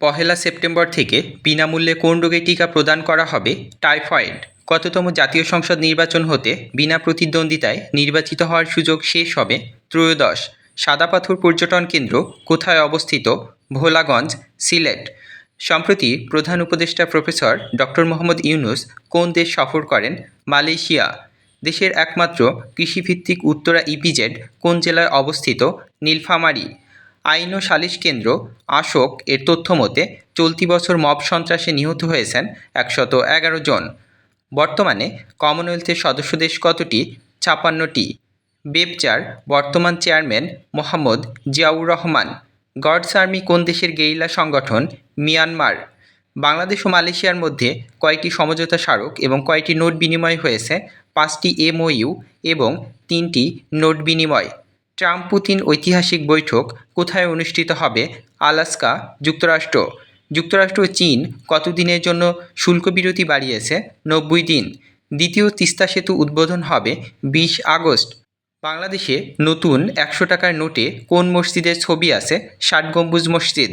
পহেলা September থেকে বিনামূল্যে কোন রোগের টিকা প্রদান করা হবে? টাইফয়েড, কততম জাতীয় সংসদ নির্বাচন হতে বিনা প্রতিদ্বন্দ্বিতায় নির্বাচিত হওয়ার সুযোগ শেষ হবে? ত্রয়োদশ সাদাপাথর পর্যটন কেন্দ্র কোথায় অবস্থিত? ভোলাগঞ্জ, সিলেট। সম্প্রতি প্রধান উপদেষ্টা প্রফেসর ডক্টর মোহাম্মদ ইউনুস কোন দেশ সফর করেন? মালয়েশিয়া। দেশের একমাত্র কৃষিভিত্তিক উত্তরা ইপিজেড কোন জেলায় অবস্থিত? নীলফামারী। আইন ও সালিশ কেন্দ্র আশোক এর তথ্য মতে চলতি বছর মব সন্ত্রাসে নিহত হয়েছেন একশত এগারো জন। বর্তমানে কমনওয়েলথের সদস্য দেশ কতটি? ছাপান্নটি। বেবচার বর্তমান chairman Mohammad Ziaur Rahman. God's army কোন দেশের গেরিলা সংগঠন? মিয়ানমার। বাংলাদেশ ও মালয়েশিয়ার মধ্যে কয়টি সমঝোতা স্মারক এবং কয়টি নোট বিনিময় হয়েছে? পাঁচটি এমওইউ এবং তিনটি নোট বিনিময়। ট্রাম্প পুতিন ঐতিহাসিক বৈঠক কোথায় অনুষ্ঠিত হবে? আলাস্কা, যুক্তরাষ্ট্র। যুক্তরাষ্ট্র চীন কতদিনের জন্য শুল্ক বিরতি বাড়িয়েছে? নব্বই দিন। দ্বিতীয় তিস্তা সেতু উদ্বোধন হবে বিশ আগস্ট। বাংলাদেশে নতুন একশো টাকার নোটে কোন মসজিদের ছবি আছে? ষাট গম্বুজ মসজিদ।